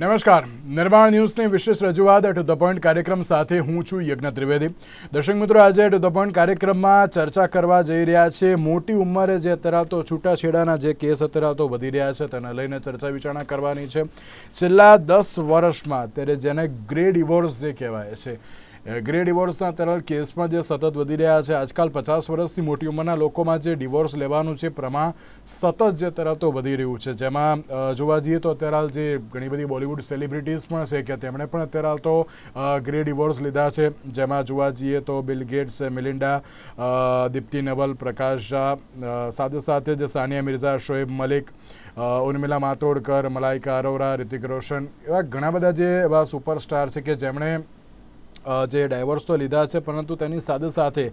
નમસ્કાર. નિર્માણ ન્યૂઝની વિશેષ રજૂઆત એટ ધ પોઈન્ટ કાર્યક્રમ સાથે હું છું યજ્ઞ ત્રિવેદી. દર્શક મિત્રો, આજે એટ ધ પોઈન્ટ કાર્યક્રમમાં ચર્ચા કરવા જઈ રહ્યા છે. મોટી ઉંમરે જે અત્યારે છૂટાછેડાના જે કેસ અત્યારે વધી રહ્યા છે, તેને લઈને ચર્ચા વિચારણા કરવાની છે. છેલ્લા દસ વર્ષમાં અત્યારે જેને ગ્રે ડિવોર્સ જે કહેવાય છે ગ્રે ડિવોર્સના તરલ કેસમાં જે સતત વધી રહ્યા છે, આજકાલ પચાસ વર્ષથી મોટી ઉંમરના લોકોમાં જે ડિવોર્સ લેવાનું છે પ્રમાણ સતત જે તરતો વધી રહ્યું છે. જેમાં જોવા જઈએ તો અત્યારે હાલ જે ઘણી બધી બોલિવૂડ સેલિબ્રિટીઝ પણ છે કે તેમણે પણ અત્યારે હાલ તો ગ્રે ડિવોર્સ લીધા છે. જેમાં જોવા જઈએ તો Bill Gates Melinda Deepti Naval, Prakash Jha સાથે સાથે જે સાનિયા મિર્ઝા, શોએબ મલિક ઉર્મિલા માતોડકર મલાઇકા અરોરા, રિતિક રોશન એવા ઘણા બધા જે એવા સુપરસ્ટાર છે કે જેમણે જે ડાયવોર્સ તો લીધા છે, પરંતુ તેની સાથે સાથે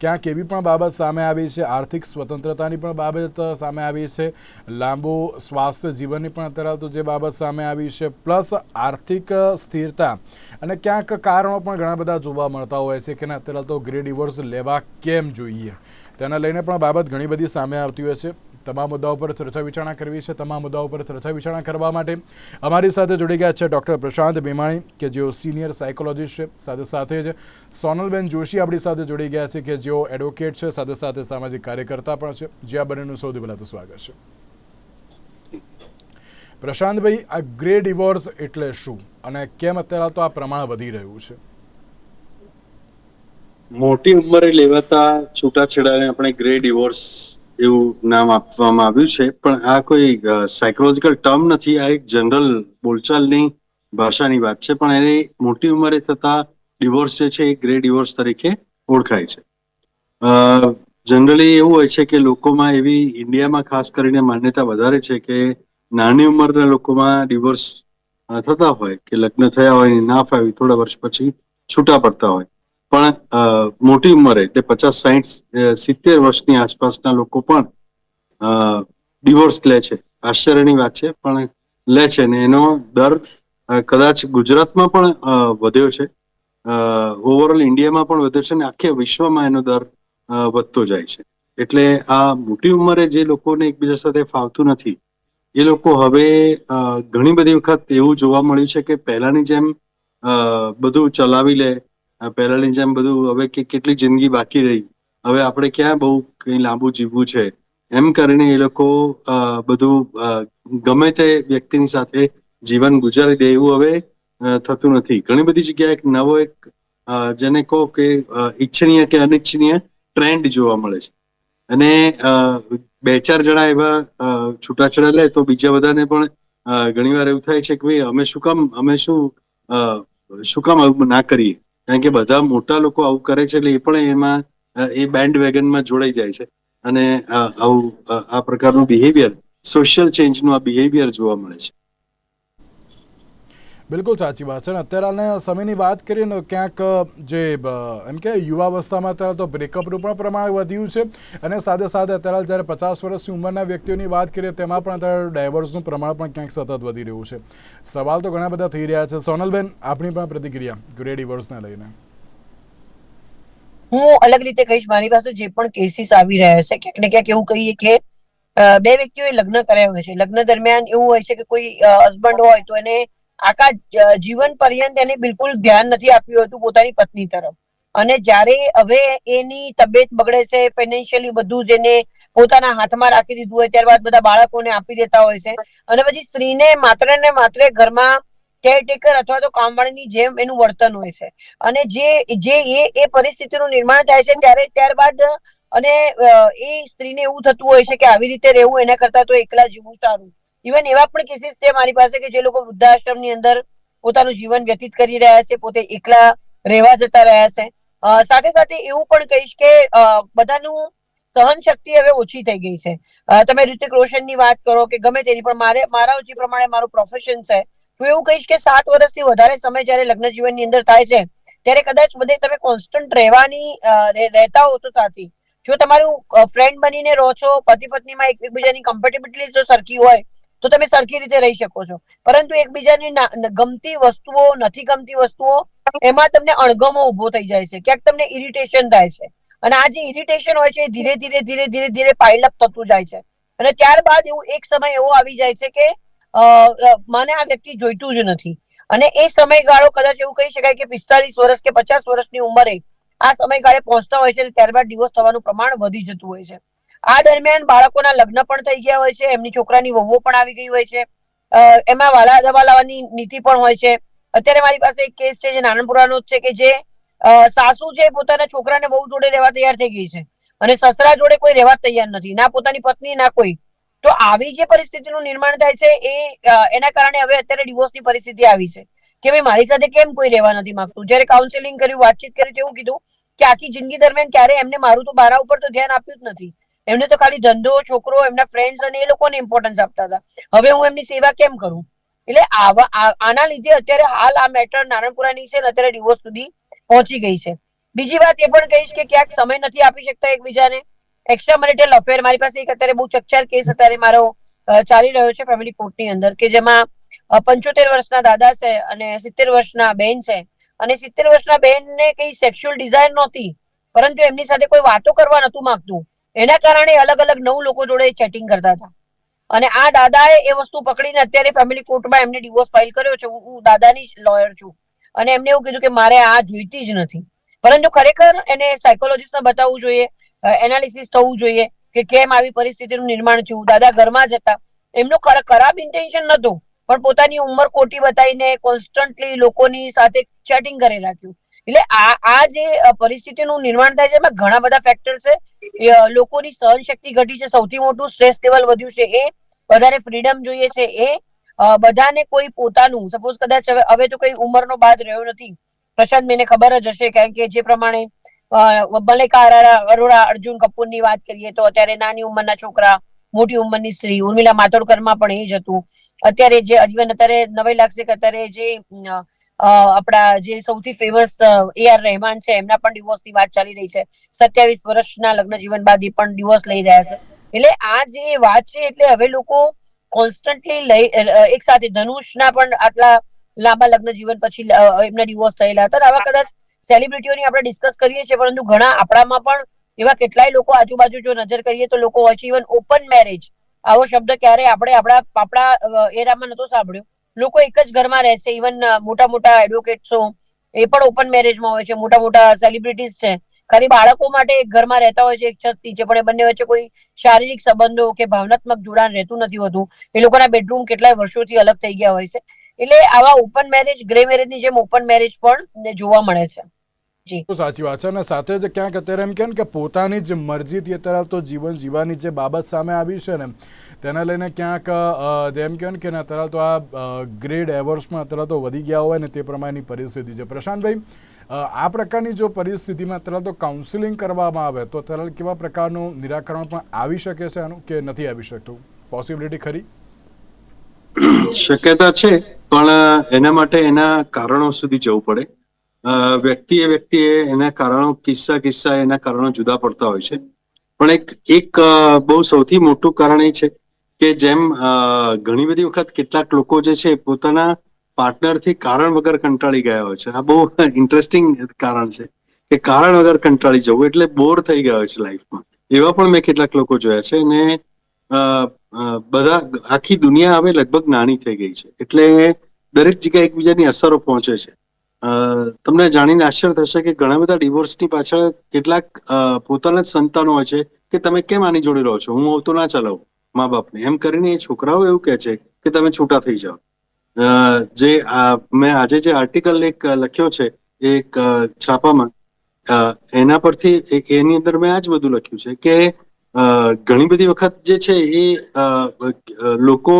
ક્યાંક એવી પણ બાબત સામે આવી છે, આર્થિક સ્વતંત્રતાની પણ બાબત સામે આવી છે, લાંબુ સ્વાસ્થ્ય જીવનની પણ અત્યારે તો જે બાબત સામે આવી છે, પ્લસ આર્થિક સ્થિરતા અને ક્યાંક કારણો પણ ઘણા બધા જોવા મળતા હોય છે કે ના, અત્યારે તો ગ્રે ડિવોર્સ લેવા કેમ જોઈએ? તેના લઈને પણ બાબત ઘણી બધી સામે આવતી હોય છે. તમામ મુદ્દાઓ પર ચર્ચા વિચારણા કરવી છે. તમામ મુદ્દાઓ પર ચર્ચા વિચારણા કરવા માટે અમારી સાથે જોડી ગયા છે ડૉક્ટર પ્રશાંત ભીમાણી, કે જેઓ સિનિયર સાયકોલોજીસ્ટ છે. સાથે સાથે જ સોનલબેન જોશી આપણી સાથે જોડી ગયા છે, કે જેઓ એડવોકેટ છે. સાથે સાથે સામાજિક કાર્યકર્તા પણ છે. જે આ બંનેનું સૌથી પહેલાં તો સ્વાગત છે. પ્રશાંતભાઈ, આ ગ્રે ડિવોર્સ એટલે શું? અને કેમ અત્યારે તો આ પ્રમાણ વધી રહ્યું છે? મોટી ઉંમરે લેવાતા છૂટાછેડાને આપણે ગ્રે ડિવોર્સ એવું નામ આપવામાં આવ્યું છે. પણ આ કોઈ સાયકોલોજીકલ ટર્મ નથી. આ એક જનરલ બોલચાલની ભાષાની વાત છે. પણ એને મોટી ઉંમરે થતા ડિવોર્સ જે છે, એ ગ્રે ડિવોર્સ તરીકે ઓળખાય છે. જનરલી એવું હોય છે કે લોકોમાં એવી ઇન્ડિયામાં ખાસ કરીને માન્યતા વધારે છે કે નાની ઉંમરના લોકોમાં ડિવોર્સ થતા હોય કે લગ્ન થયા હોય ને ફાવી થોડા વર્ષ પછી છૂટા પડતા હોય. પણ મોટી ઉંમરે, એટલે પચાસ સાહીઠ સિત્તેર વર્ષની આસપાસના લોકો પણ ડિવોર્સ લે છે. આશ્ચર્યની વાત છે, પણ લે છે ને એનો દર કદાચ ગુજરાતમાં પણ વધ્યો છે. ઓવરઓલ ઇન્ડિયામાં પણ વધ્યો છે અને આખે વિશ્વમાં એનો દર વધતો જાય છે. એટલે આ મોટી ઉંમરે જે લોકોને એકબીજા સાથે ફાવતું નથી, એ લોકો હવે ઘણી બધી વખત એવું જોવા મળ્યું છે કે પહેલાની જેમ બધું ચલાવી લે પહેલાની જેમ બધું હવે કે કેટલી જિંદગી બાકી રહી. હવે આપણે ક્યાં બહુ કઈ લાંબુ જીવવું છે? એમ કરીને એ લોકો બધું ગમે તે વ્યક્તિની સાથે જીવન ગુજારી દે એવું હવે થતું નથી. ઘણી બધી જગ્યાએ એક નવો એક જેને કહો કે ઈચ્છનીય કે અનિચ્છનીય ટ્રેન્ડ જોવા મળે છે. અને બે ચાર જણા એવા છૂટાછેડા લે તો બીજા બધાને પણ ઘણીવાર એવું થાય છે કે ભાઈ, અમે શું કામ, અમે શું શું કામ ના કરીએ? કારણ કે બધા મોટા લોકો આવું કરે છે એટલે એ પણ એમાં એ બેન્ડ વેગનમાં જોડાઈ જાય છે. અને આવું આ પ્રકારનું બિહેવિયર સોશિયલ ચેન્જનું આ બિહેવિયર જોવા મળે છે. બિલકુલ સાચી વાત છે. ને અત્યારે સમયની વાત કરીએ ને ક્યાંક જે એમ કે યુવાવસ્થામાં અત્યારે તો બ્રેકઅપનું પણ પ્રમાણ વધ્યું છે. અને સાથે સાથે અત્યારે જ્યારે પચાસ વર્ષની ઉંમરના વ્યક્તિઓની વાત કરીએ તેમાં પણ અત્યારે ડાયવર્સનું પ્રમાણ પણ ક્યાંક સતત વધી રહ્યું છે. સવાલ તો ઘણા બધા થઈ રહ્યા છે. સોનલબેન આપણી પણ પ્રતિક્રિયા ગ્રે ડિવોર્સને લઈને. હું અલગ રીતે કહીશ, મારી પાસે જે પણ કેસીસ આવી રહ્યા છે, ક્યાંક ને ક્યાંક એવું કહીએ કે બે વ્યક્તિઓએ લગ્ન કર્યા હોય છે. લગ્ન દરમિયાન એવું હોય છે કે કોઈ હસબન્ડ હોય તો એને આખા જીવન પર્યંત એને બિલકુલ ધ્યાન નથી આપ્યું હતું પોતાની પત્ની તરફ. અને જ્યારે હવે એની તબિયત બગડે છે ફાઇનાન્શિયલી બધું જ એને પોતાના હાથમાં રાખી દીધું હોય, ત્યારબાદ બધા બાળકોને આપી દેતા હોય છે. અને પછી સ્ત્રીને માત્ર ને માત્ર ઘરમાં કેરટેકર અથવા તો કામવાળીની જેમ એનું વર્તન હોય છે. અને જે જે એ એ પરિસ્થિતિનું નિર્માણ થાય છે, ત્યારે ત્યારબાદ, અને એ સ્ત્રીને એવું થતું હોય છે કે આવી રીતે રહેવું એના કરતા તો એકલા જીવવું સારું. ઇવન એવા પણ કેસીસ છે મારી પાસે કે જે લોકો વૃદ્ધાશ્રમની અંદર પોતાનું જીવન વ્યતીત કરી રહ્યા છે, પોતે એકલા રહેવા જતા રહ્યા છે. સાથે સાથે એવું પણ કહીશ કે બધાનું સહન શક્તિ હવે ઓછી થઈ ગઈ છે. તમે ઋતિક રોશનની વાત કરો કે ગમે તેની, પણ મારે, મારા જે પ્રમાણે મારું પ્રોફેશન છે, હું એવું કહીશ કે સાત વર્ષથી વધારે સમય જ્યારે લગ્ન જીવનની અંદર થાય છે, ત્યારે કદાચ બધે તમે કોન્સ્ટન્ટ રહેવાની રહેતા હો તો સાથી. જો તમારું ફ્રેન્ડ બનીને રહો છો પતિ પત્નીમાં એક- એકબીજાની કમ્ફર્ટેબિલિટી જો સરખી હોય તો તમે સરખી રીતે રહી શકો છો. પરંતુ એકબીજાની ગમતી વસ્તુઓ, નથી ગમતી વસ્તુઓ, એમાં તમને અણગમો ઊભો થઈ જાય છે. ક્યાંક તમને ઇરિટેશન થાય છે. અને આ જે ઇરિટેશન હોય છે એ ધીરે ધીરે ધીરે ધીરે ધીરે પાઇલઅપ થતું જાય છે. અને ત્યારબાદ એવું એક સમય એવો આવી જાય છે કે મને આ વ્યક્તિ જોઈતું જ નથી. અને એ સમયગાળો કદાચ એવું કહી શકાય કે પિસ્તાલીસ વર્ષ કે પચાસ વર્ષની ઉંમરે આ સમયગાળે પહોંચતા હોય છે ત્યારબાદ ડિવોર્સ થવાનું પ્રમાણ વધી જતું હોય છે. આ દરમિયાન બાળકોના લગ્ન પણ થઈ ગયા હોય છે, એમની છોકરાની વહુઓ પણ આવી ગઈ હોય છે એમાં વાલા દવા લાવવાની નીતિ પણ હોય છે. અત્યારે મારી પાસે એક કેસ છે જે નાનપુરાનો છે કે જે સાસુ છે પોતાના છોકરાને બહુ જોડે રહેવા તૈયાર થઈ ગઈ છે અને સસરા જોડે કોઈ રહેવા તૈયાર નથી, ના પોતાની પત્ની, ના કોઈ. તો આવી જે પરિસ્થિતિનું નિર્માણ થાય છે એ એના કારણે હવે અત્યારે ડિવોર્સની પરિસ્થિતિ આવી છે કે ભાઈ મારી સાથે કેમ કોઈ રહેવા નથી માંગતું? જ્યારે કાઉન્સેલિંગ કર્યું, વાતચીત કરી તેવું કીધું કે આખી જિંદગી દરમિયાન ક્યારે એમને મારું તો બારા ઉપર તો ધ્યાન આપ્યું જ નથી. એમને તો ખાલી ધંધો, છોકરો, એમના ફ્રેન્ડ્સ અને એ લોકોને ઇમ્પોર્ટન્સ આપતા હતા. હવે હું એમની સેવા કેમ કરું? એટલે આવા આના લીધે અત્યારે હાલ આ મેટર નારણપુરાની છે ને અત્યારે ડિવોર્સ સુધી પહોંચી ગઈ છે. બીજી વાત એ પણ કહીશ કે ક્યાંક સમય નથી આપી શકતા એકબીજાને. એક્સ્ટ્રા મેરિટલ અફેર મારી પાસે એક અત્યારે બહુ ચકચાર કેસ અત્યારે મારો ચાલી રહ્યો છે ફેમિલી કોર્ટની અંદર કે જેમાં પંચોતેર વર્ષના દાદા છે અને સિત્તેર વર્ષના બેન છે. અને સિત્તેર વર્ષના બેનને કઈ સેક્સ્યુઅલ ડિઝાયર નહોતી. પરંતુ એમની સાથે કોઈ વાતો કરવા નતું માંગતું. એના કારણે અલગ અલગ નવ લોકો જોડે ચેટિંગ કરતા હતા. અને આ દાદાએ એ વસ્તુ પકડીને અત્યારે ફેમિલી કોર્ટમાં એમને ડિવોર્સ ફાઇલ કર્યો છે. હું દાદાની લોયર છું. અને એમને એવું કીધું કે મારે આ જોઈતી જ નથી. પરંતુ ખરેખર એને સાયકોલોજીસ્ટને બતાવવું જોઈએ એનાલિસિસ થવું જોઈએ કે કેમ આવી પરિસ્થિતિનું નિર્માણ થયું. દાદા ઘરમાં જ હતા. એમનું ખરાબ ઇન્ટેન્શન નતું. પણ પોતાની ઉંમર ખોટી બતાવીને કોન્સ્ટન્ટલી લોકોની સાથે ચેટિંગ કરી રાખ્યું. એટલે આ આ જે પરિસ્થિતિનું નિર્માણ થાય છે, એમાં ઘણા બધા ફેક્ટર છે. લોકોની સહન શક્તિ ઘટી છે, સૌથી મોટું સ્ટ્રેસ લેવલ વધ્યું છે એ. વધારે ફ્રીડમ જોઈએ છે એ. બધાને કોઈ પોતાનું સપોઝ કદાચ હવે હવે તો કઈ ઉંમરનો બાદ રહ્યો નથી. પ્રશાંત મેને ખબર જ હશે કારણ કે જે પ્રમાણે મલેકા અરોરા અર્જુન કપૂરની વાત કરીએ તો અત્યારે નાની ઉંમરના છોકરા, મોટી ઉંમરની સ્ત્રી, ઉર્મિલા માતોડકરમાં પણ એ જ હતું. અત્યારે જે અજીવન અત્યારે નવાઈ લાગશે કે અત્યારે જે આપણા જે સૌથી ફેમસ એ આર રહેમાન છે, એમના પણ ડિવોર્સની વાત ચાલી રહી છે. સત્યાવીસ વર્ષના લગ્ન જીવન બાદ એ પણ ડિવોર્સ લઈ રહ્યા છે. એટલે આ જે વાત છે, એટલે હવે લોકો કોન્સ્ટન્ટલી લઈ એક સાથે ધનુષના પણ આટલા લાંબા લગ્ન જીવન પછી એમના ડિવોર્સ થયેલા હતા. આવા કદાચ સેલિબ્રિટીઓની આપણે ડિસ્કસ કરીએ છીએ, પરંતુ ઘણા આપણામાં પણ એવા કેટલાય લોકો આજુબાજુ જો નજર કરીએ તો લોકો હોય છે ઇવન ઓપન મેરેજ આવો શબ્દ ક્યારે આપણે આપણા આપણા એરામાં નતો સાંભળ્યો. લોકો એક જ ઘરમાં રહે છે. ઇવન મોટા મોટા એડવોકેટ્સો એ પણ ઓપન મેરેજમાં હોય છે. મોટા મોટા સેલિબ્રિટીઝ છે. ખાલી બાળકો માટે એક ઘરમાં રહેતા હોય છે, એક છત નીચે, પણ એ બંને વચ્ચે કોઈ શારીરિક સંબંધો કે ભાવનાત્મક જોડાણ રહેતું નથી હોતું. એ લોકોના બેડરૂમ કેટલાય વર્ષોથી અલગ થઈ ગયા હોય છે. એટલે આવા ઓપન મેરેજ ગ્રે મેરેજની જેમ ઓપન મેરેજ પણ જોવા મળે છે. તો સાચી વાત છે. અને સાથે જ ક્યાંક અત્યારે એમ કેમ કે પોતાની જ મરજીથી અત્યારે તો જીવન જીવવાની જે બાબત સામે આવી છે ને તેના લઈને ક્યાંક જેમ કહે ને કે અત્યારે તો આ ગ્રેડ એવોર્ડ્સમાં અત્યારે તો વધી ગયા હોય ને તે પ્રમાણેની પરિસ્થિતિ છે. પ્રશાંતભાઈ આ પ્રકારની જો પરિસ્થિતિમાં અત્યારે તો કાઉન્સિલિંગ કરવામાં આવે તો અત્યારે કેવા પ્રકારનું નિરાકરણ પણ આવી શકે છે આનું કે નથી આવી શકતું? પોસિબિલિટી ખરી? શક્યતા છે પણ એના માટે એના કારણો સુધી જવું પડે. વ્યક્તિએ વ્યક્તિએ એના કારણો, કિસ્સા કિસ્સા એના કારણો જુદા પડતા હોય છે. પણ એક એક બહુ સૌથી મોટું કારણ એ છે કે જેમ ઘણી બધી વખત કેટલાક લોકો જે છે પોતાના પાર્ટનરથી કારણ વગર કંટાળી ગયા હોય છે. આ બહુ ઇન્ટરેસ્ટિંગ કારણ છે કે કારણ વગર કંટાળી જવું એટલે બોર થઈ ગયા હોય છે લાઈફમાં. એવા પણ મેં કેટલાક લોકો જોયા છે અને બધા, આખી દુનિયા હવે લગભગ નાની થઈ ગઈ છે. એટલે દરેક જગ્યાએ એકબીજાની અસરો પહોંચે છે. તમને જાણીને આશ્ચર્ય થશે કે ઘણા બધા ડિવોર્સની પાછળ કેટલાક પોતાના જ સંતાનો હોય છે કે તમે કેમ આની જોડે રહો છો? હું આવતો ના ચલાવું મા બાપને એમ કરીને એ છોકરાઓ એવું કહે છે કે તમે છૂટા થઈ જાઓ. જે મેં આજે જે આર્ટિકલ એક લખ્યો છે, એક છાપામાં એના પરથી એની અંદર મેં આ જ બધું લખ્યું છે કે ઘણી બધી વખત જે છે એ લોકો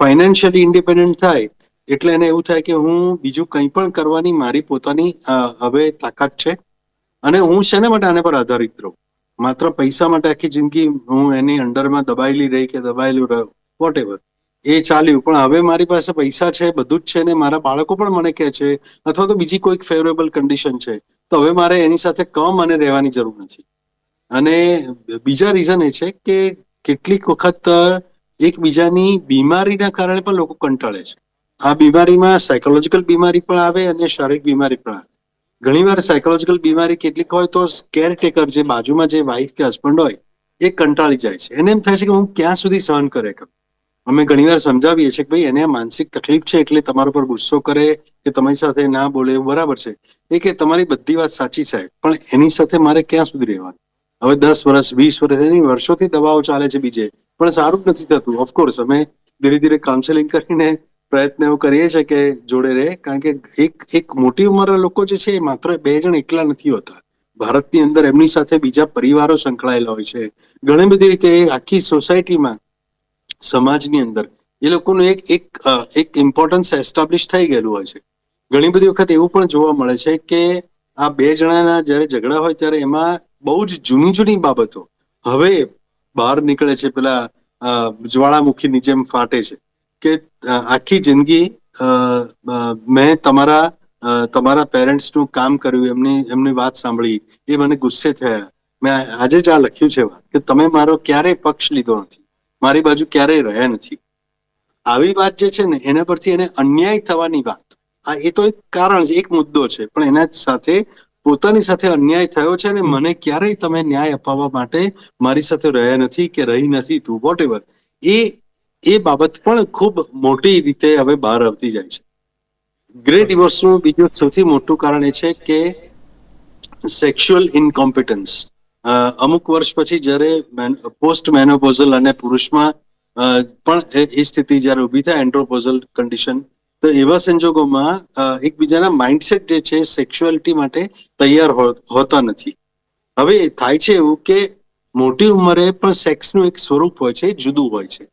ફાઇનાન્શિયલી ઇન્ડિપેન્ડન્ટ થાય એટલે એને એવું થાય કે હું બીજું કંઈ પણ કરવાની મારી પોતાની હવે તાકાત છે અને હું શેના માટે આને પર આધારિત રહું? માત્ર પૈસા માટે આખી જિંદગી હું એની અંડરમાં દબાયેલી રહી કે દબાયેલું રહ્યો વોટ એ ચાલ્યું. પણ હવે મારી પાસે પૈસા છે, બધું જ છે ને મારા બાળકો પણ મને કહે છે, અથવા તો બીજી કોઈક ફેવરેબલ કન્ડિશન છે, તો હવે મારે એની સાથે કમ અને રહેવાની જરૂર નથી. અને બીજા રીઝન એ છે કે કેટલીક વખત એકબીજાની બીમારીના કારણે પણ લોકો કંટાળે છે. આ બીમારીમાં સાયકોલોજીકલ બીમારી પણ આવે અને શારીરિક બીમારી પણ આવે. ઘણીવાર સાયકોલોજીકલ બીમારી કેટલીક હોય તો કેરટેકર જે બાજુમાં જે વાઈફ કે હસબન્ડ હોય, એ કંટાળી જાય છે. એને એમ થાય છે કે હું ક્યાં સુધી સહન કરે કરું અમે ઘણીવાર સમજાવીએ છીએ કે ભાઈ એને માનસિક તકલીફ છે એટલે તમારા પર ગુસ્સો કરે કે તમારી સાથે ના બોલે એવું બરાબર છે. એ કે તમારી બધી વાત સાચી છે, પણ એની સાથે મારે ક્યાં સુધી રહેવાનું? હવે દસ વર્ષ, વીસ વર્ષ એની વર્ષોથી દવાઓ ચાલે છે બીજે, પણ સારું જ નથી થતું. ઓફકોર્સ અમે ધીરે ધીરે કાઉન્સેલિંગ કરીને પ્રયત્ન એવો કરીએ છીએ કે જોડે રહે. કારણ કે એક એક મોટી ઉંમરના લોકો જે છે એ માત્ર બે જણ એકલા નથી હોતા. ભારતની અંદર એમની સાથે બીજા પરિવારો સંકળાયેલા હોય છે. ઘણી બધી રીતે આખી સોસાયટીમાં, સમાજની અંદર, એ લોકોનું એક એક એક ઇમ્પોર્ટન્સ એસ્ટાબ્લિશ થઈ ગયેલું હોય છે. ઘણી બધી વખત એવું પણ જોવા મળે છે કે આ બે જણાના જ્યારે ઝઘડા હોય ત્યારે એમાં બહુ જ જૂની જૂની બાબતો. હવે બહાર નીકળે છે પેલા જ્વાળામુખી જ્વાળામુખીની જેમ ફાટે છે. કે આખી જિંદગી મેં તમારા તમારા પેરેન્ટ્સનું કામ કર્યું, એમની એમની વાત સાંભળી, એ મને ગુસ્સે થયા. મેં આજે જ આ લખ્યું છે કે તમે મારો ક્યારેય પક્ષ લીધો નથી. મારી બાજુ ક્યારેય રહ્યા નથી. આવી વાત જે છે ને, એના પરથી એને અન્યાય થવાની વાત. આ એ તો એક કારણ છે, એક મુદ્દો છે, પણ એના સાથે પોતાની સાથે અન્યાય થયો છે અને મને ક્યારેય તમે ન્યાય અપાવવા માટે મારી સાથે રહ્યા નથી કે રહી નથી તું વોટ એવર એ એ બાબત પણ ખૂબ મોટી રીતે હવે બહાર આવતી જાય છે. ગ્રે ડિવોર્સનું બીજું સૌથી મોટું કારણ એ છે કે સેક્સ્યુઅલ ઇનકોમ્પિટન્સ અમુક વર્ષ પછી જ્યારે પોસ્ટ મેનોપોઝલ અને પુરુષમાં પણ એ- સ્થિતિ જ્યારે ઊભી થાય એન્ડ્રોપોઝલ કન્ડિશન તો એવા સંજોગોમાં એકબીજાના માઇન્ડસેટ જે છે સેક્સ્યુઅલિટી માટે તૈયાર હોતા નથી. હવે થાય છે એવું કે મોટી ઉંમરે પણ સેક્સનું એક સ્વરૂપ હોય છે જુદું હોય છે.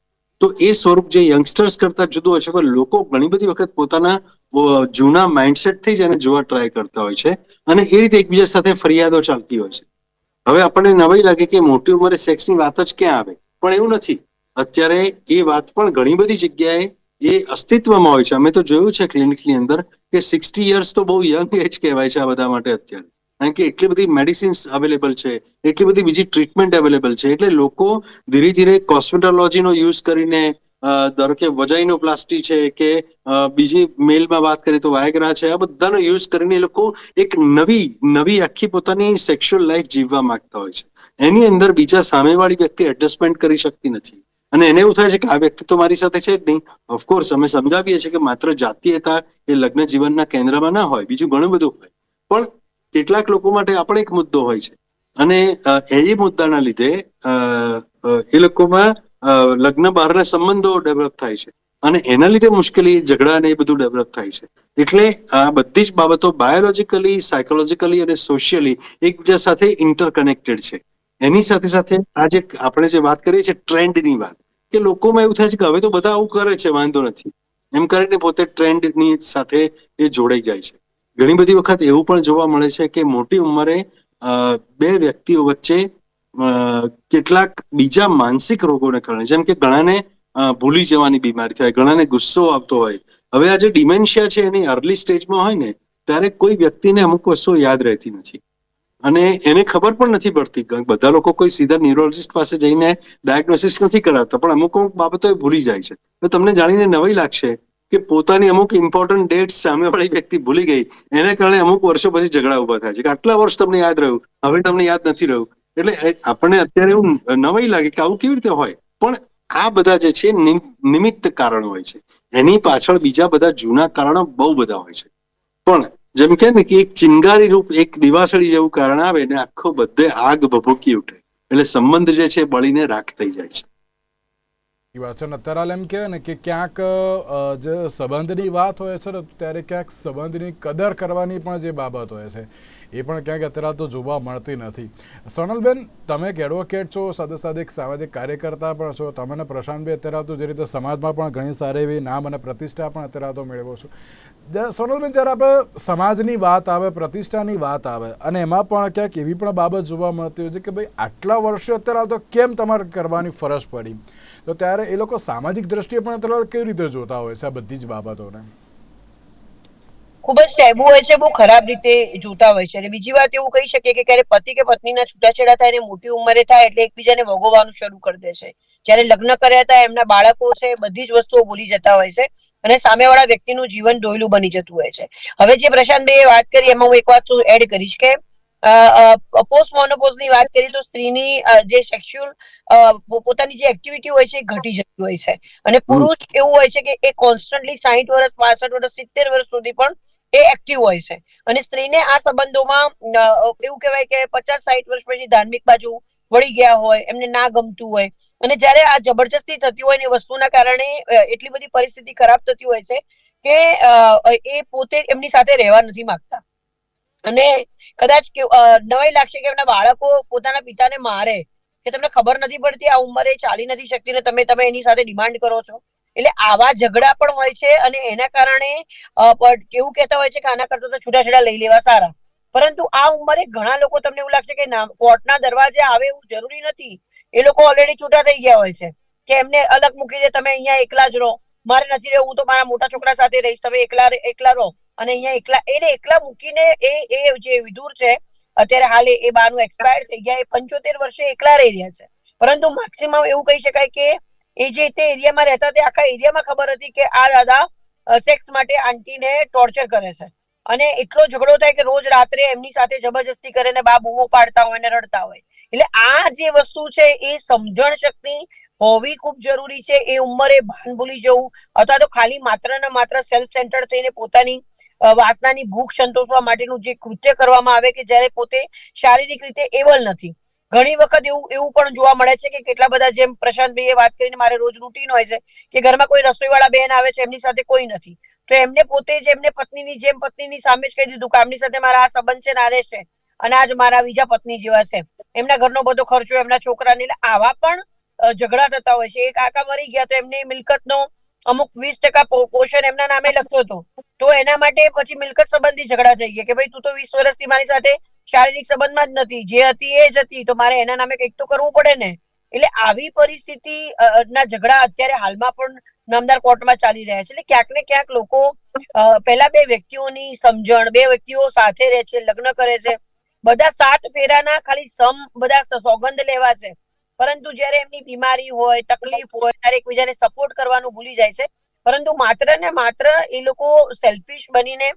તો એ સ્વરૂપ જે યંગસ્ટર્સ કરતા જુદું હોય છે, પણ લોકો ઘણી બધી વખત પોતાના જૂના માઇન્ડસેટથી જ એને જોવા ટ્રાય કરતા હોય છે અને એ રીતે એકબીજા સાથે ફરિયાદો ચાલતી હોય છે. હવે આપણને નવાઈ લાગે કે મોટી ઉંમરે સેક્સની વાત જ ક્યાં આવે? પણ એવું નથી. અત્યારે એ વાત પણ ઘણી બધી જગ્યાએ એ અસ્તિત્વમાં હોય છે. અમે તો જોયું છે ક્લિનિકની અંદર કે સિક્સટી યર્સ તો બહુ યંગ એજ કહેવાય છે આ બધા માટે અત્યારે. કારણ કે એટલી બધી મેડિસિન્સ અવેલેબલ છે, એટલી બધી બીજી ટ્રીટમેન્ટ અવેલેબલ છે, એટલે લોકો ધીરે ધીરે કોસ્મેટોલોજીનો યુઝ કરીને ધારો કે વજાઇનોપ્લાસ્ટી છે કે બીજી મેલમાં વાત કરીએ તો વાયગ્રા છે, આ બધાનો યુઝ કરીને એ લોકો એક નવી નવી આખી પોતાની સેક્સ્યુઅલ લાઈફ જીવવા માંગતા હોય છે. એની અંદર બીજા સામેવાળી વ્યક્તિ એડજસ્ટમેન્ટ કરી શકતી નથી. અને એને એવું થાય છે કે આ વ્યક્તિ તો મારી સાથે છે જ નહીં. ઓફકોર્સ અમે સમજાવીએ છીએ કે માત્ર જાતીયતા એ લગ્ન જીવનના કેન્દ્રમાં ના હોય, બીજું ઘણું બધું હોય. પણ કેટલાક લોકો માટે આપણે એક મુદ્દો હોય છે. અને એ મુદ્દાના લીધે એ લોકોમાં લગ્ન બહારના સંબંધો ડેવલપ થાય છે. અને એના લીધે મુશ્કેલી, ઝઘડા ને એ બધું ડેવલપ થાય છે. એટલે આ બધી જ બાબતો બાયોલોજીકલી સાયકોલોજીકલી અને સોશિયલી એકબીજા સાથે ઇન્ટરકનેક્ટેડ છે. એની સાથે સાથે આ જે આપણે જે વાત કરીએ છીએ ટ્રેન્ડની વાત, કે લોકોમાં એવું થાય છે કે હવે તો બધા આવું કરે છે, વાંધો નથી. એમ કરીને પોતે ટ્રેન્ડની સાથે એ જોડાઈ જાય છે. ઘણી બધી વખત એવું પણ જોવા મળે છે કે મોટી ઉંમરે બે વ્યક્તિઓ વચ્ચે કેટલાક બીજા માનસિક રોગોને કારણે, જેમ કે ઘણાને ભૂલી જવાની બીમારી થાય ઘણાને ગુસ્સો આવતો હોય. હવે આ જે ડિમેન્શિયા છે એની અર્લી સ્ટેજમાં હોય ને, ત્યારે કોઈ વ્યક્તિને અમુક વસ્તુઓ યાદ રહેતી નથી. અને એને ખબર પણ નથી પડતી બધા લોકો કોઈ સીધા ન્યુરોલોજીસ્ટ પાસે જઈને ડાયગ્નોસિસ નથી કરાવતા, પણ અમુક અમુક બાબતો ભૂલી જાય છે. તો તમને જાણીને નવાઈ લાગશે કે પોતાની અમુક ઇમ્પોર્ટન્ટ ડેટ સામેવાળી વ્યક્તિ ભૂલી ગઈ, એને કારણે અમુક વર્ષો પછી ઝઘડા ઊભા થાય છે. કે આટલા વર્ષ તમને યાદ રહ્યું, હવે તમને યાદ નથી રહ્યું. એટલે આપણને અત્યારે એવું નવાઈ લાગે કે આવું કેવી રીતે હોય. પણ આ બધા જે છે નિમ- નિમિત્ત કારણ હોય છે. એની પાછળ બીજા બધા જૂના કારણો બહુ બધા હોય છે. પણ જેમ કે ને કે એક ચિંગારી રૂપ, એક દિવાસળી જેવું કારણ આવે ને આખો બધે આગ ભભૂકી ઉઠે. એટલે સંબંધ જે છે બળીને રાખ થઈ જાય છે. વાત છે. ને અત્યારે હાલ એમ કહેવાય ને કે ક્યાંક જે સંબંધની વાત હોય છે ને ત્યારે ક્યાંક સંબંધની કદર કરવાની પણ જે બાબત હોય છે, એ પણ ક્યાંક અત્યારે તો જોવા મળતી નથી. સોનલબેન, તમે એક એડવોકેટ છો, સાથે સાથે એક સામાજિક કાર્યકર્તા પણ છો. તમે ને પ્રશાંતભાઈ અત્યારે તો જે રીતે સમાજમાં પણ ઘણી સારી એવી નામ અને પ્રતિષ્ઠા પણ અત્યારે તો મેળવો છો. સોનલબેન, જ્યારે આપણે સમાજની વાત આવે, પ્રતિષ્ઠાની વાત આવે, અને એમાં પણ ક્યાંક એવી પણ બાબત જોવા મળતી હોય છે કે ભાઈ, આટલા વર્ષે અત્યારે તો કેમ તમારે કરવાની ફરજ પડી? તો ત્યારે એ લોકો સામાજિક દ્રષ્ટિએ પણ અત્યારે કેવી રીતે જોતા હોય છે આ બધી જ બાબતોને? ખૂબ જ ટેબુ હોય છે, બહુ ખરાબ રીતે જોતા હોય છે. અને બીજી વાત એવું કહી શકીએ કે ક્યારે પતિ કે પત્નીના છૂટાછેડા થાય અને મોટી ઉંમરે થાય એટલે એકબીજાને ભોગવવાનું શરૂ કરી દે છે. જ્યારે લગ્ન કર્યા હતા, એમના બાળકો છે, બધી જ વસ્તુઓ ભૂલી જતા હોય છે અને સામેવાળા વ્યક્તિનું જીવન ડોયલું બની જતું હોય છે. હવે જે પ્રશાંતભાઈએ વાત કરી, એમાં હું એક વાત એડ કરીશ કે પોસ્ટ મોનોપોઝની વાત કરીએ તો સ્ત્રીની જે સેક્સ્યુઅલ પોતાની જે એક્ટિવિટી હોય છે એ ઘટી જતી હોય છે. અને પુરુષ એવું હોય છે કે એ કોન્સ્ટન્ટલી સાહીઠ વર્ષ પાસઠ વર્ષ સિત્તેર વર્ષ સુધી પણ એ એક્ટિવ હોય છે. અને સ્ત્રીને આ સંબંધોમાં એવું કહેવાય કે પચાસ સાહીઠ વર્ષ પછી ધાર્મિક બાજુ વળી ગયા હોય એમને ના ગમતું હોય. અને જ્યારે આ જબરજસ્તી થતી હોય ને એ વસ્તુના કારણે એટલી બધી પરિસ્થિતિ ખરાબ થતી હોય છે કે એ પોતે એમની સાથે રહેવા નથી માંગતા. અને કદાચ નવાઈ લાગશે કે એમના બાળકો પોતાના પિતાને મારે, કે તમને ખબર નથી પડતી આ ઉંમરે ચાલી નથી શકતી ને તમે તમે એની સાથે ડિમાન્ડ કરો છો. એટલે આવા ઝઘડા પણ હોય છે અને એના કારણે એવું કહેતા હોય છે કે આના કરતા તો છૂટાછેડા લઈ લેવા સારા. પરંતુ આ ઉંમરે ઘણા લોકો તમને એવું લાગશે કે કોર્ટના દરવાજે આવે એવું જરૂરી નથી. એ લોકો ઓલરેડી છૂટા થઈ ગયા હોય છે. કે એમને અલગ મૂકી દે તમે અહીંયા એકલા જ રહો. મારે નથી રહેવું તો મારા મોટા છોકરા સાથે રહીશ. તમે એકલા એકલા રહો. અને અહીંયા એકલા, એને એકલા મૂકીને એ એ જે વિદુર છે, અત્યારે હાલ એ બાનું એક્સપાયર થઈ ગયા, એ પંચોતેર વર્ષે એકલા રહી રહ્યા છે. પરંતુ મેક્સિમમ એવું કહી શકાય કે એ જે તે એરિયામાં રહેતા તે આખા એરિયામાં ખબર હતી કે આ દાદા સેક્સ માટે આંટીને ટોર્ચર કરે છે. અને એટલો ઝઘડો થાય કે રોજ રાત્રે એમની સાથે જબરજસ્તી કરે ને બા બૂમો પાડતા હોય ને રડતા હોય. એટલે આ જે વસ્તુ છે એ સમજણ શક્તિ હોવી ખૂબ જરૂરી છે. એ ઉંમરે ભાન ભૂલી જવું અથવા તો ખાલી માત્ર ને માત્ર સેલ્ફ સેન્ટર થઈને પોતાની વાસનાની ભૂખ સંતોષવા માટેનું જે કૃત્ય કરવામાં આવે કે જ્યારે પોતે શારીરિક રીતે એબલ નથી. ઘણી વખત એવું એવું પણ જોવા મળે છે કે કેટલા બધા જેમ પ્રશાંતભાઈએ વાત કરીને મારે રોજ રૂટીન હોય છે કે ઘરમાં કોઈ રસોઈવાળા બેન આવે છે એમની સાથે કોઈ નથી. તો એમને પોતે જ એમને પત્નીની જેમ પત્નીની સામે જ કહી દીધું કે આમની સાથે મારા આ સંબંધ છે નારે છે અને આજ મારા બીજા પત્ની જેવા છે. એમના ઘરનો બધો ખર્ચો એમના છોકરાને આવા પણ ઝઘડા થતા હોય છે. એક કાકા મરી ગયા તો એમની મિલકતનો અમુક વીસ ટકા પોષણ એમના નામે લખતો હતો. તો એના માટે પછી મિલકત સંબંધી ઝઘડા થઈ ગયા કે ભાઈ તું તો વીસ વર્ષથી મારી સાથે શારીરિક સંબંધમાં જ નથી. જે હતી એ જ હતી. તો મારે એના નામે કંઈક તો કરવું પડે ને. એટલે આવી પરિસ્થિતિ ના ઝઘડા અત્યારે હાલમાં પણ નામદાર કોર્ટમાં ચાલી રહ્યા છે. એટલે ક્યાંક ને ક્યાંક લોકો પહેલા બે વ્યક્તિઓની સમજણ, બે વ્યક્તિઓ સાથે રહે છે, લગ્ન કરે છે. બધા સાત ફેરાના ખાલી સમ બધા સોગંદ લેવા છે. પરંતુ જ્યારે એમની બીમારી હોય તકલીફ હોય ત્યારે એકબીજાને સપોર્ટ કરવાનું ભૂલી જાય છે. પરંતુ માત્ર ને માત્ર એ લોકો સેલ્ફિશ બનીને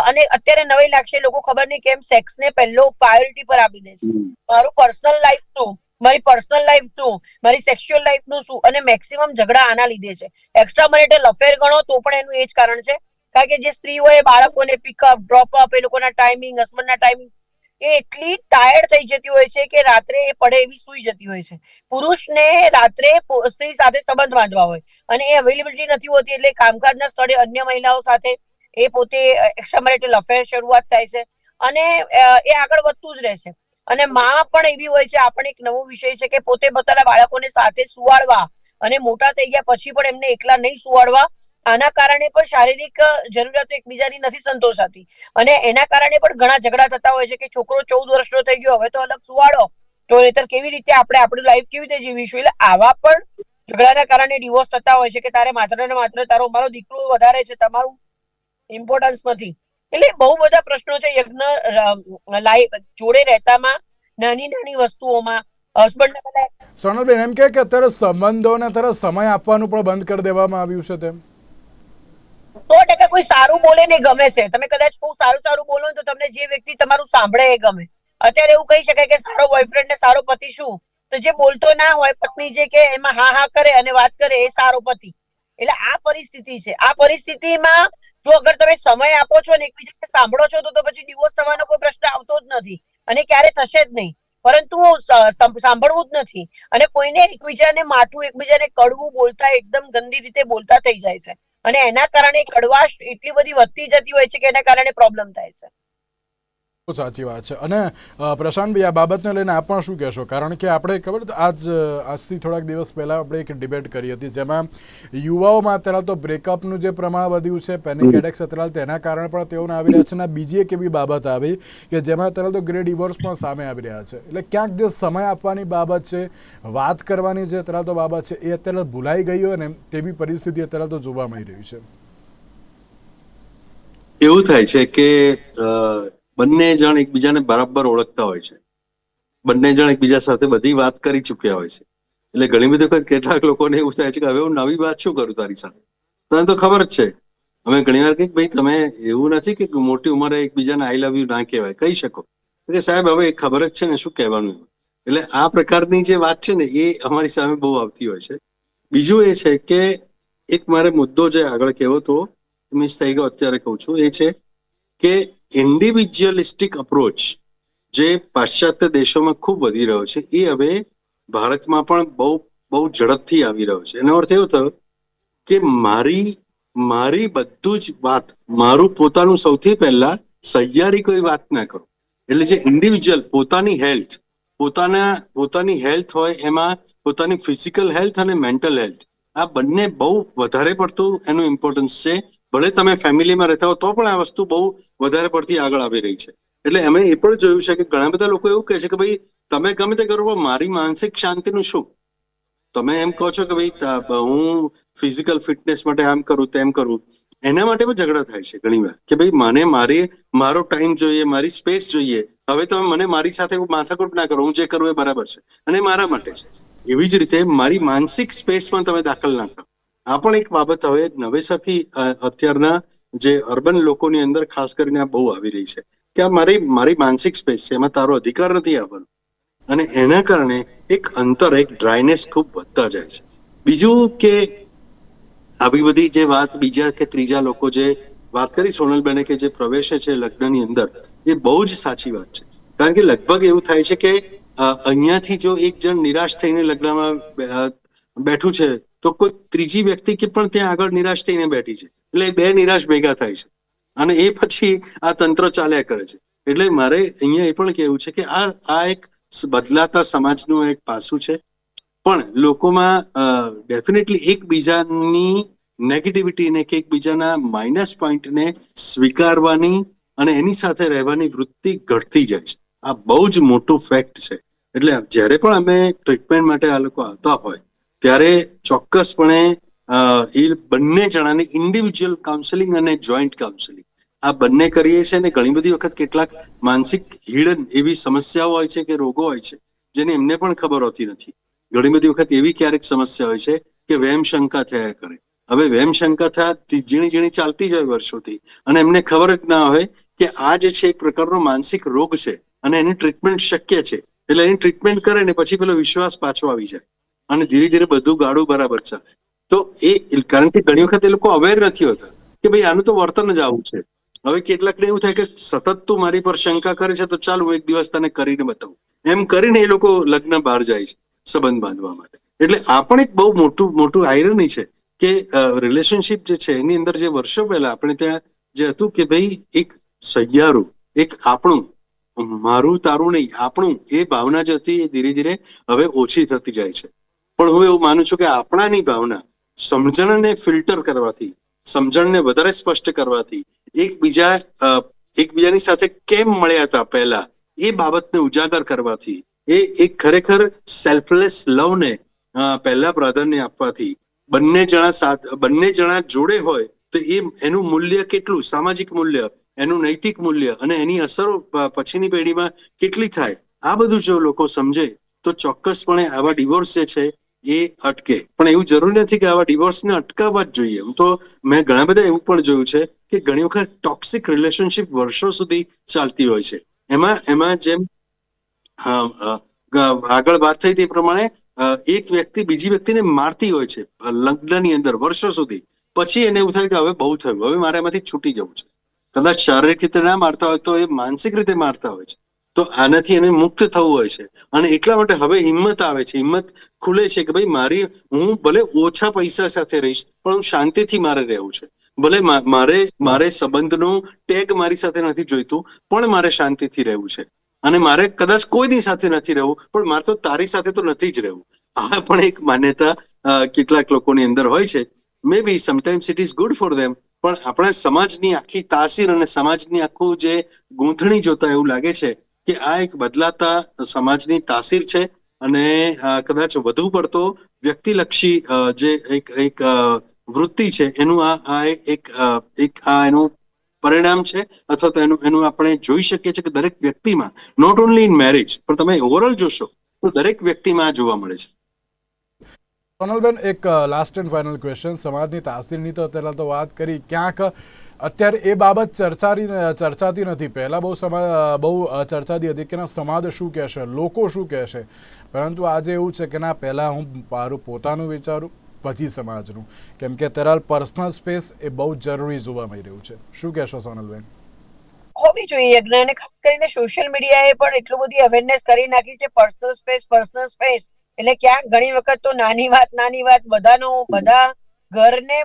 અને અત્યારે નવી લાગશે લોકો ખબર નહીં કેમ સેક્સ ને પહેલો પ્રાયોરિટી પર આપી દે છે. મારું પર્સનલ લાઈફ શું? મારી પર્સનલ લાઈફ શું? મારી સેક્સ્યુઅલ લાઈફનું શું? અને મેક્સિમમ ઝઘડા આના લીધે છે. એક્સ્ટ્રા મેરિટલ અફેર ગણો તો પણ એનું એ જ કારણ છે. કારણ કે જે સ્ત્રી હોય બાળકોને પિકઅપ ડ્રોપ અપ એ લોકોના ટાઈમિંગ હસબન્ડના ટાઈમિંગ એ એટલી ટાયર્ડ થઈ જતી હોય છે કે રાત્રે એ પડે એવી સુઈ જતી હોય છે. પુરુષને રાત્રે સ્ત્રી સાથે સંબંધ બાંધવા હોય અને એ અવેલેબિલિટી નથી હોતી એટલે કામકાજના સ્થળે અન્ય મહિલાઓ સાથે એ પોતે એક્સ્ટ્રા મેરિટલ અફેર શરૂઆત થાય છે અને એ આગળ વધતું જ રહેશે અને માં પણ એવી હોય છે આપણે એક નવો વિષય છે કે પોતે પોતાના બાળકોને સાથે સુવાડવા અને મોટા થઈ ગયા પછી પણ એમને એકલા નહીં સુવાડવા. આના કારણે પણ શારીરિક જરૂરિયાતો એકબીજાની નથી સંતોષાતી. અને એના કારણે પણ ઘણા ઝઘડા થતા હોય છે કે છોકરો ચૌદ વર્ષનો થઈ ગયો, હવે તો અલગ સુવાડો. તો નહીતર કેવી રીતે આપણે આપણી લાઈફ કેવી રીતે જીવીશું? એટલે આવા પણ ઝઘડાના કારણે ડિવોર્સ થતા હોય છે કે તારે માત્ર ને માત્ર તારો, મારો દીકરો વધારે છે, તમારું ઇમ્પોર્ટન્સ નથી. એટલે બહુ બધા પ્રશ્નો છે યજ્ઞ લાઈફ જોડે રહેતામાં નાની નાની વસ્તુઓમાં હસબન્ડ સોનલબેન એમ કે અત્યારે સંબંધોને અત્યારે સમય આપવાનું પણ બંધ કરી દેવામાં આવ્યું છે તેમ. સો ટકા કોઈ સારું બોલે ને ગમે છે. તમે કદાચ બહુ સારું સારું બોલો તો તમને જે વ્યક્તિ તમારું સાંભળે એ ગમે. અત્યારે એવું કહી શકાય કે સારો બોયફ્રેન્ડ ને સારો પતિ શું? તો જે બોલતો ના હોય પત્ની જે કે એમાં હા હા કરે અને વાત કરે એ સારો પતિ. એટલે આ પરિસ્થિતિ છે. આ પરિસ્થિતિમાં જો અગર તમે સમય આપો છો ને એકબીજાને સાંભળો છો તો તો પછી ડિવોર્સ થવાનો કોઈ પ્રશ્ન આવતો જ નથી. અને ક્યારે થશે જ નહીં. પરંતુ સાંભળવું જ નથી. અને કોઈને એકબીજાને માથું, એકબીજાને કડવું બોલતા એકદમ ગંદી રીતે બોલતા થઈ જાય છે. અને એના કારણે કડવાશ એટલી બધી વધતી જતી હોય છે કે એના કારણે પ્રોબ્લેમ થાય છે. સાચી વાત છે. અને પ્રશાંતભાઈ આ બાબતને લઈને આપ પણ શું કહેશો? કારણ કે આપણે ખબર આજ આજથી થોડાક દિવસ પહેલાં આપણે એક ડિબેટ કરી હતી જેમાં યુવાઓમાં અત્યારે તો બ્રેકઅપનું જે પ્રમાણ વધ્યું છે પેનિક એટેક્સ અત્યારે તેના કારણે પણ તેઓને આવી રહ્યા છે અને બીજી એક એવી બાબત આવી કે જેમાં અત્યારે તો ગ્રે ડિવોર્સ પણ સામે આવી રહ્યા છે. એટલે ક્યાંક જે સમય આપવાની બાબત છે વાત કરવાની જે અત્યારે તો બાબત છે એ અત્યારે ભૂલાઈ ગઈ હોય ને તેવી પરિસ્થિતિ અત્યારે તો જોવા મળી રહી છે. એવું થાય છે કે બંને જણ એકબીજાને બરાબર ઓળખતા હોય છે. બંને જણ એકબીજા સાથે બધી વાત કરી ચૂક્યા હોય છે. એટલે ઘણી બધી વખત કેટલાક લોકોને એવું થાય છે કે, હવે હું નવી વાત શું કરું તારી સાથે? તને તો ખબર જ છે. અમે ઘણી વાર કહીએ ભાઈ, તમે એવું નથી કે મોટી ઉંમરે એકબીજાને આઈ લવ યુ ના કહેવાય. કહી શકો. કે સાહેબ, હવે એ ખબર જ છે ને, શું કહેવાનું એટલે આ પ્રકારની જે વાત છે ને, એ અમારી સામે બહુ આવતી હોય છે. બીજું એ છે કે, એક મારે મુદ્દો જે આગળ કહેવો તો મિસ થઈ ગયો, અત્યારે કહું છું, એ છે કે ઇન્ડિવિજ્યુઅલિસ્ટિક અપ્રોચ જે પાશ્ચાત્ય દેશોમાં ખૂબ વધી રહ્યો છે, એ હવે ભારતમાં પણ બહુ બહુ ઝડપથી આવી રહ્યો છે. એનો અર્થ એવો થયો કે મારી મારી બધું જ વાત, મારું પોતાનું સૌથી પહેલા સહિયારી કોઈ વાત ના કરો. એટલે જે ઇન્ડિવિજ્યુઅલ પોતાની હેલ્થ પોતાના, પોતાની હેલ્થ હોય એમાં પોતાની ફિઝિકલ હેલ્થ અને મેન્ટલ હેલ્થ આ બંને બહુ વધારે પડતું એનું ઇમ્પોર્ટન્સ છે. ભલે તમે ફેમિલીમાં રહેતા હો, તો પણ આ વસ્તુ બહુ વધારે પડતી આગળ આવી રહી છે. એટલે અમે એ પણ જોયું છે કે ઘણા બધા લોકો એવું કહે છે કે ભાઈ, તમે ગમે તે કરો, પણ મારી માનસિક શાંતિનું શું? તમે એમ કહો છો કે ભાઈ હું ફિઝિકલ ફિટનેસ માટે આમ કરું, તેમ કરું. એના માટે પણ ઝઘડા થાય છે ઘણી વાર. કે ભાઈ, મને મારી, મારો ટાઈમ જોઈએ, મારી સ્પેસ જોઈએ. હવે તમે મને મારી સાથે માથાકૂટ ના કરો, હું જે કરું એ બરાબર છે. અને મારા માટે છે. એવી જ રીતે મારી માનસિક સ્પેસમાં તમે દાખલ ના થાવ આ પણ એક બાબત હવે નવેસરથી અત્યારના જે અર્બન લોકોની અંદર ખાસ કરીને આ બહુ આવી રહી છે કે આ મારી મારી માનસિક સ્પેસ છે, એમાં તારો અધિકાર નથી આવવાનો અને એના કારણે એક અંતર, એક ડ્રાયનેસ ખૂબ વધતા જાય છે. બીજું કે આવી બધી જે વાત બીજા કે ત્રીજા લોકો જે વાત કરી, સોનલબેને કે જે પ્રવેશે છે લગ્નની અંદર, એ બહુ જ સાચી વાત છે. કારણ કે લગભગ એવું થાય છે કે અહીંયાથી જો એક જણ નિરાશ થઈને લગ્નમાં બેઠું છે, તો કોઈ ત્રીજી વ્યક્તિ કે પણ ત્યાં આગળ નિરાશ થઈને બેઠી છે. એટલે બે નિરાશ ભેગા થાય છે. અને એ પછી આ તંત્ર ચાલ્યા કરે છે. એટલે મારે અહીંયા એ પણ કહેવું છે કે આ આ એક બદલાતા સમાજનું એક પાસું છે. પણ લોકોમાં ડેફિનેટલી એકબીજાની નેગેટિવિટીને કે એકબીજાના માઇનસ પોઈન્ટને સ્વીકારવાની અને એની સાથે રહેવાની વૃત્તિ ઘટતી જાય છે. આ બહુ જ મોટું ફેક્ટ છે. એટલે જ્યારે પણ અમે ટ્રીટમેન્ટ માટે આ લોકો આવતા હોય, ત્યારે ચોક્કસપણે એ બંને જણાને ઇન્ડિવિજ્યુઅલ કાઉન્સેલિંગ અને જોઈન્ટ કાઉન્સેલિંગ આ બંને કરીએ છીએ અને ઘણી બધી વખત કેટલાક માનસિક હિડન એવી સમસ્યાઓ હોય છે કે રોગો હોય છે, જેને એમને પણ ખબર હોતી નથી. ઘણી બધી વખત એવી ક્યારેક સમસ્યા હોય છે કે વહેમ શંકા થયા કરે. હવે વહેમ શંકા થયા ઝીણી ઝીણી ચાલતી હોય વર્ષોથી અને એમને ખબર જ ના હોય કે આ જે છે એક પ્રકારનો માનસિક રોગ છે અને એની ટ્રીટમેન્ટ શક્ય છે. એટલે એની ટ્રીટમેન્ટ કરે ને પછી પેલો વિશ્વાસ પાછો આવી જાય. અને ધીરે ધીરે બધું ગાડું બરાબર ચાલે. તો એ, કારણ કે ઘણી વખત એ લોકો અવેર નથી હોતા કે ભાઈ આનું તો વર્તન જ આવું છે. હવે કેટલાકને એવું થાય કે સતત તું મારી પર શંકા કરે છે તો ચાલ હું એક દિવસ તને કરીને બતાવું. એમ કરીને એ લોકો લગ્ન બહાર જાય છે સંબંધ બાંધવા માટે. એટલે આ પણ એક બહુ મોટું મોટું આયરની છે કે રિલેશનશિપ જે છે એની અંદર જે વર્ષો પહેલા આપણે ત્યાં જે હતું કે ભાઈ એક સહિયારું, એક આપણું મારું તારું નહીં, આપણું, એ ભાવના જે હતી, એ ધીરે ધીરે હવે ઓછી થતી જાય છે. પણ હું એવું માનું છું કે આપણાની ભાવના સમજણને ફિલ્ટર કરવાથી, સમજણને વધારે સ્પષ્ટ કરવાથી, એકબીજા એકબીજાની સાથે કેમ મળ્યા હતા પહેલા, એ બાબતને ઉજાગર કરવાથી, એ એક ખરેખર સેલ્ફલેસ લવને પહેલા પ્રાધાન્ય આપવાથી, બંને જણા સાથ, બંને જણા જોડે હોય તો એ એનું મૂલ્ય કેટલું? સામાજિક મૂલ્ય, એનું નૈતિક મૂલ્ય અને એની અસરો પછીની પેઢીમાં કેટલી થાય? આ બધું જો લોકો સમજે, તો ચોક્કસપણે આવા ડિવોર્સ જે છે, એ અટકે. પણ એવું જરૂરી નથી કે આવા ડિવોર્સને અટકાવવા જ જોઈએ. હું તો, મેં ઘણા બધા એવું પણ જોયું છે કે ઘણી વખત ટોક્સિક રિલેશનશિપ વર્ષો સુધી ચાલતી હોય છે. એમાં એમાં જેમ આગળ વાત થઈ તે પ્રમાણે એક વ્યક્તિ બીજી વ્યક્તિને મારતી હોય છે લગ્નની અંદર, વર્ષો સુધી. પછી એને એવું થાય કે હવે બહુ થયું. હવે મારે એમાંથી છૂટી જવું છે. કદાચ શારીરિક રીતે ના મારતા હોય તો એ માનસિક રીતે મારતા હોય છે. તો આનાથી એને મુક્ત થવું હોય છે. અને એટલા માટે હવે હિંમત આવે છે. હિંમત ખુલે છે કે ભાઈ મારી હું ભલે ઓછા પૈસા સાથે રહીશ, પણ શાંતિથી મારે રહેવું છે. ભલે મારે મારે સંબંધનું ટેગ મારી સાથે નથી જોઈતું, પણ મારે શાંતિથી રહેવું છે. અને મારે કદાચ કોઈની સાથે નથી રહેવું, પણ મારે તો તારી સાથે તો નથી જ રહેવું. આ પણ એક માન્યતા કેટલાક લોકોની અંદર હોય છે. Maybe sometimes it is good for them પણ આપણા સમાજની આખી તાસીર અને સમાજની આખું જે ગૂંથણી જોતા એવું લાગે છે કે આ એક બદલાતા સમાજની તાસીર છે અને કદાચ વધુ પડતો વ્યક્તિલક્ષી જે એક એક વૃત્તિ છે એનું આ આ એક એક આ એનું પરિણામ છે અથવા તો એનું એનું આપણે જોઈ શકીએ છીએ કે દરેક વ્યક્તિમાં નોટ ઓનલી ઇન મેરેજ પણ તમે ઓવરઓલ જોશો તો દરેક વ્યક્તિમાં આ જોવા મળે છે. સોનલબેન એક લાસ્ટ એન્ડ ફાઇનલ ક્વેશ્ચન સમાજની તાસીરની તો પહેલાં તો વાત કરી. ક્યાંક, અત્યારે એ બાબત ચર્ચારી ચર્ચાતી નથી. પહેલાં બહુ સમા બહુ ચર્ચાતી હતી કે ના, સમાજ શું કહેશે? લોકો શું કહેશે? પરંતુ આજે એવું છે કે ના, પહેલાં હું મારું પોતાનું વિચારું, પછી સમાજનું. કેમ કે અત્યારે પર્સનલ સ્પેસ એ બહુ જરૂરી જોવા મળી રહ્યું છે. શું કહેશો સોનલબેન હોવી જોઈએ. અને ખાસ કરીને સોશિયલ મીડિયાએ પણ એટલું બધી અવેરનેસ કરી નાખી છે. પર્સનલ સ્પેસ પર્સનલ સ્પેસ એટલે ક્યાંક ઘણી વખત તો નાની વાત નાની વાત, બધાનો, બધા ઘરને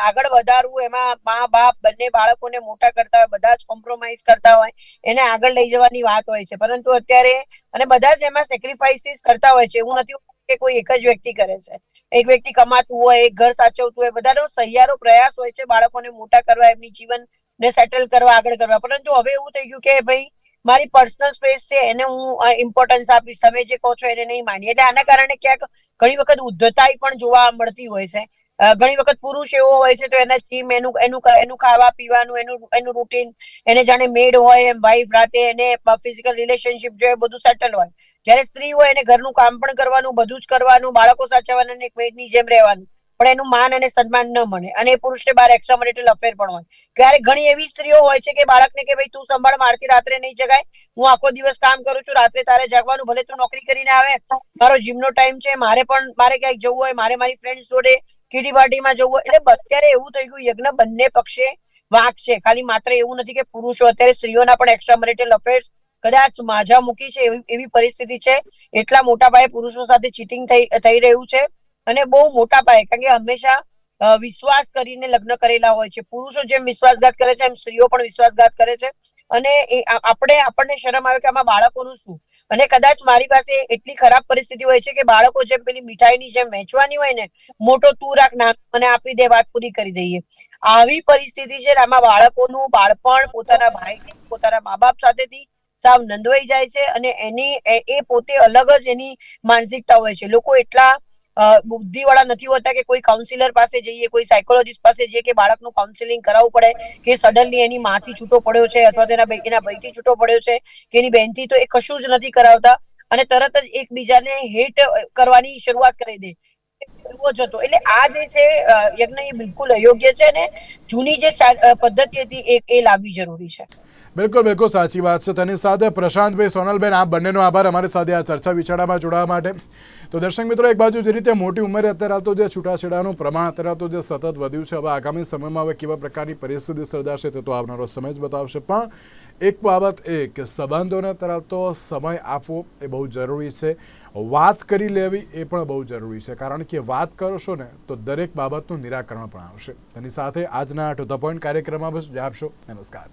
આગળ વધારવું, એમાં મા બાપ બંને બાળકોને મોટા કરતા હોય, બધા જ કોમ્પ્રોમાઇઝ કરતા હોય, એને આગળ લઈ જવાની વાત હોય છે. પરંતુ અત્યારે, અને બધા જ એમાં સેક્રિફાઈસીસ કરતા હોય છે. એવું નથી કે કોઈ એક જ વ્યક્તિ કરે છે. એક વ્યક્તિ કમાતું હોય, એક ઘર સાચવતું હોય, બધાનો સહિયારો પ્રયાસ હોય છે બાળકોને મોટા કરવા, એમની જીવન ને સેટલ કરવા, આગળ કરવા. પરંતુ હવે એવું થઈ ગયું કે, ભાઈ મારી પર્સનલ સ્પેસ છે, એને હું ઇમ્પોર્ટન્સ આપીશ. તમે જે કહો છો એને નહીં માની એટલે આના કારણે ક્યાંક ઘણી વખત ઉદ્ધતાઈ પણ જોવા મળતી હોય છે. ઘણી વખત પુરુષ એવો હોય છે તો એના જીમ એનું એનું એનું ખાવા પીવાનું, એનું એનું રૂટીન એને જાણે મેડ હોય, એમ વાઈફ રાતે એને ફિઝિકલ રિલેશનશિપ જોઈએ બધું સેટલ હોય. જ્યારે સ્ત્રી હોય એને ઘરનું કામ પણ કરવાનું, બધું જ કરવાનું, બાળકો સાચવવાના અને એક મેડની જેમ રહેવાનું. પણ એનું માન અને સન્માન ન મળે. અને એ પુરુષને બહાર એક્સ્ટ્રા અફેર પણ હોય. ક્યારેક ઘણી એવી સ્ત્રીઓ હોય છે કે બાળકને કે ભાઈ તું સંભાળ મારતી રાત્રે નહીં જગાય. હું આખો દિવસ કામ કરું છું, રાત્રે તારે જાગવાનું, ભલે તું નોકરી કરીને આવે. મારો જીમનો ટાઈમ છે, મારે પણ, મારે ક્યાંક જવું હોય, મારે મારી ફ્રેન્ડ જોડે કીટી પાર્ટીમાં જવું હોય. એટલે અત્યારે એવું થઈ ગયું, યજ્ઞ બંને પક્ષે વાંક છે. ખાલી માત્ર એવું નથી કે પુરુષો, અત્યારે સ્ત્રીઓના પણ એક્સ્ટ્રા મેરિટલ અફેર્સ કદાચ માજા મૂકી છે, એવી એવી પરિસ્થિતિ છે. એટલા મોટા પાયે પુરુષો સાથે ચીટિંગ થઈ થઈ રહ્યું છે. અને બહુ મોટા પાયે, કારણ કે હંમેશા વિશ્વાસ કરીને લગ્ન કરેલા હોય છે. પુરુષો જેમ વિશ્વાસઘાત કરે છે, એમ સ્ત્રીઓ પણ વિશ્વાસઘાત કરે છે. અને આપણે, આપણને શરમ આવે કે આમાં બાળકોનું શું? અને કદાચ મારી પાસે એટલી ખરાબ પરિસ્થિતિ હોય છે કે બાળકો જેમ પેલી મીઠાઈની જેમ વહેંચવાની હોય ને, મોટો તું રાખ મને આપી દે, વાત પૂરી કરી દઈએ. આવી પરિસ્થિતિ છે આમાં બાળકોનું બાળપણ, પોતાના ભાઈથી, પોતાના મા બાપ સાથેથી સાવ નંદવાઈ જાય છે અને એની એ પોતે અલગ જ એની માનસિકતા હોય છે. લોકો એટલા બુદ્ધિવાળા નથી હોતા કે કોઈ કાઉન્સિલર પાસે જઈએ, કોઈ સાયકોલોજીસ્ટ પાસે જઈએ કે બાળકનું કાઉન્સિલિંગ કરાવવું પડે, કે સડનલી એની માથી છૂટો પડ્યો છે અથવા તેના એના ભાઈ- એના ભાઈથી છૂટો પડ્યો છે કે એની બહેનથી, તો એ કશું જ નથી કરાવતા અને તરત જ એકબીજાને હેટ કરવાની શરૂઆત કરી દે. એવો જ હતો. એટલે આ જે છે યજ્ઞ એ બિલકુલ અયોગ્ય છે ને જૂની જે પદ્ધતિ હતી એ લાવવી જરૂરી છે. બિલકુલ બિલકુલ, સાચી વાત છે. તેની સાથે પ્રશાંતભાઈ સોનલબેન, આપ બંનેનો આભાર. અમારી સાથે આ ચર્ચા વિચારણામાં જોડાવા માટે. તો દર્શક મિત્રો, એક બાજુ જે રીતે મોટી ઉંમરે અત્યારે તો જે છૂટાછેડાનું પ્રમાણ, અત્યારે તો જે સતત વધ્યું છે, હવે આગામી સમયમાં હવે કેવા પ્રકારની પરિસ્થિતિ સર્જાશે તે તો આવનારો સમય જ બતાવશે. પણ એક બાબત એ કે સંબંધોને અત્યારે સમય આપવો એ બહુ જરૂરી છે. વાત કરી લેવી એ પણ બહુ જરૂરી છે. કારણ કે વાત કરશો ને, તો દરેક બાબતનું નિરાકરણ પણ આવશે. તેની સાથે આજના ટુ ધ પોઈન્ટ કાર્યક્રમમાં બસ આપશો. નમસ્કાર.